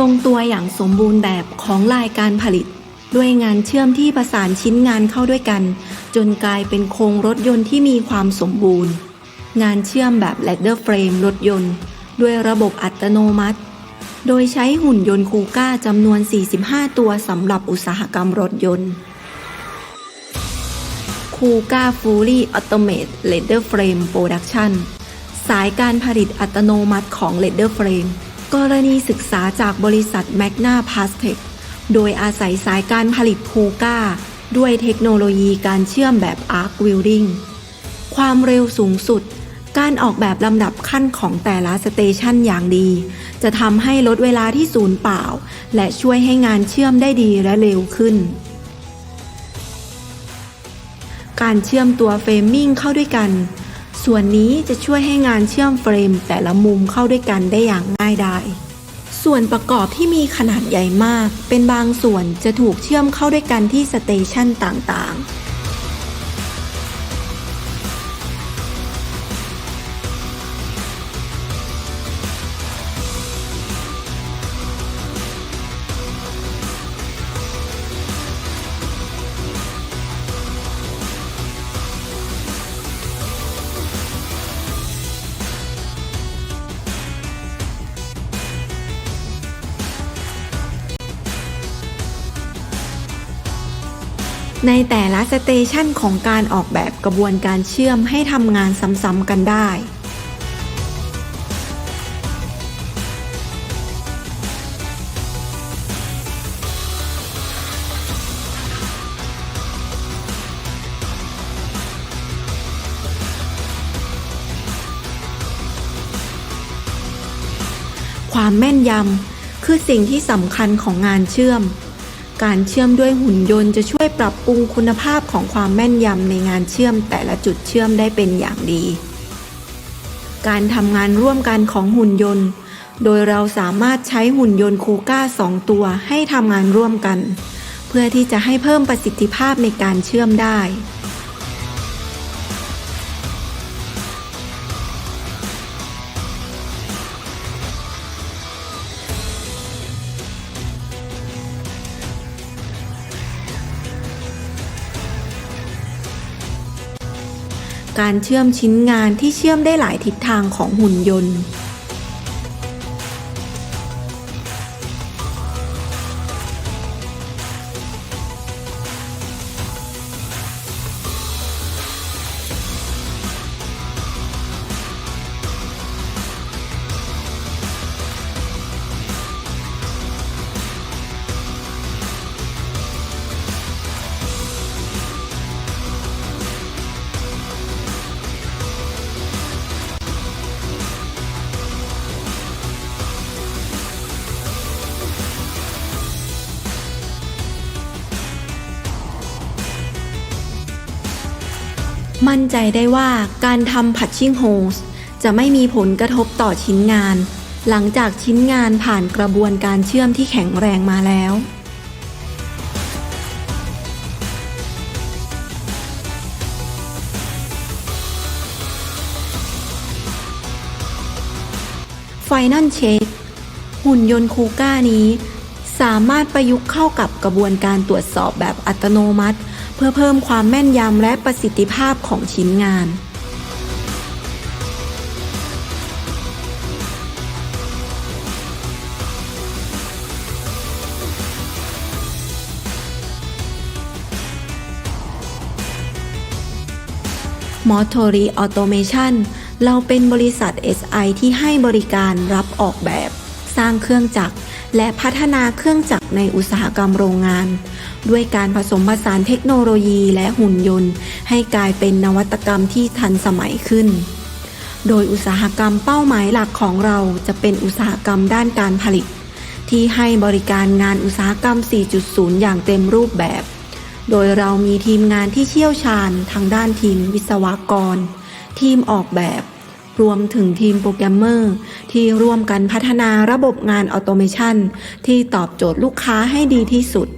ลงตัวอย่างสมบูรณ์แบบของลายการผลิต ด้วยงานเชื่อมที่ประสานชิ้นงานเข้าด้วยกัน จนกลายเป็นโครงรถยนต์ที่มีความสมบูรณ์ งานเชื่อมแบบ ladder frame รถยนต์ ด้วยระบบอัตโนมัติ โดยใช้หุ่นยนต์คูก้าจำนวน 45 ตัวสำหรับอุตสาหกรรมรถยนต์คูก้าฟูลี่ออโตเมตเลดเดอร์เฟรมโปรดักชันสายการผลิตอัตโนมัติของเล กรณีศึกษาจากบริษัทแมกนาพาสเทคโดยอาศัยสายการผลิตคูก้า ด้วยเทคโนโลยีการเชื่อมแบบ Arc Welding ความเร็วสูงสุด การออกแบบลำดับขั้นของแต่ละสเตชันอย่างดี จะทำให้ลดเวลาที่ศูนย์เปล่า และช่วยให้งานเชื่อมได้ดีและเร็วขึ้น การเชื่อมตัวเฟรมมิ่งเข้าด้วยกัน ส่วนนี้จะช่วยให้งานเชื่อมเฟรมแต่ละมุมเข้าด้วยกันได้อย่างง่ายดายส่วนประกอบที่มีขนาดใหญ่มาก เป็นบางส่วนจะถูกเชื่อมเข้าด้วยกันที่สเตชันต่างๆ ในแต่ละสเตชันของการออกแบบกระบวนการเชื่อมให้ทำงานซ้ำๆกันได้ ความแม่นยำคือสิ่งที่สำคัญของงานเชื่อม การเชื่อมด้วยหุ่นยนต์จะช่วยปรับปรุงคุณภาพของความแม่นยำในงานเชื่อมแต่ละจุดเชื่อมได้เป็นอย่างดี การทำงานร่วมกันของหุ่นยนต์ โดยเราสามารถใช้หุ่นยนต์คูก้าสองตัวให้ทำงานร่วมกัน เพื่อที่จะให้เพิ่มประสิทธิภาพในการเชื่อมได้ การเชื่อมชิ้นงานที่เชื่อมได้หลายทิศทางของหุ่นยนต์ มั่นใจได้ว่าการทำพัชชิ่งโฮสจะไม่มีผลกระทบต่อชิ้นงาน หลังจากชิ้นงานผ่านกระบวนการเชื่อมที่แข็งแรงมาแล้ว Final Check หุ่นยนต์คูก้านี้ สามารถประยุกต์เข้ากับกระบวนการตรวจสอบแบบอัตโนมัติ พื่อเพิ่มความแม่นยำและประสิทธิภาพของชิ้นงาน มอทอรีออโตเมชันเราเป็นบริษัท SI ที่ให้บริการรับออกแบบ สร้างเครื่องจักร และพัฒนาเครื่องจักรในอุตสาหกรรมโรงงาน ด้วยการผสมผสานเทคโนโลยีและหุ่นยนต์ ให้กลายเป็นนวัตกรรมที่ทันสมัยขึ้น โดยอุตสาหกรรมเป้าหมายหลักของเราจะเป็นอุตสาหกรรมด้านการผลิต ที่ให้บริการงานอุตสาหกรรม 4.0 อย่างเต็มรูปแบบ โดยเรามีทีมงานที่เชี่ยวชาญทางด้านทีมวิศวกร ทีมออกแบบ รวมถึงทีมโปรแกรมเมอร์ ที่ร่วมกันพัฒนาระบบงานออโตเมชันที่ตอบโจทย์ลูกค้าให้ดีที่สุด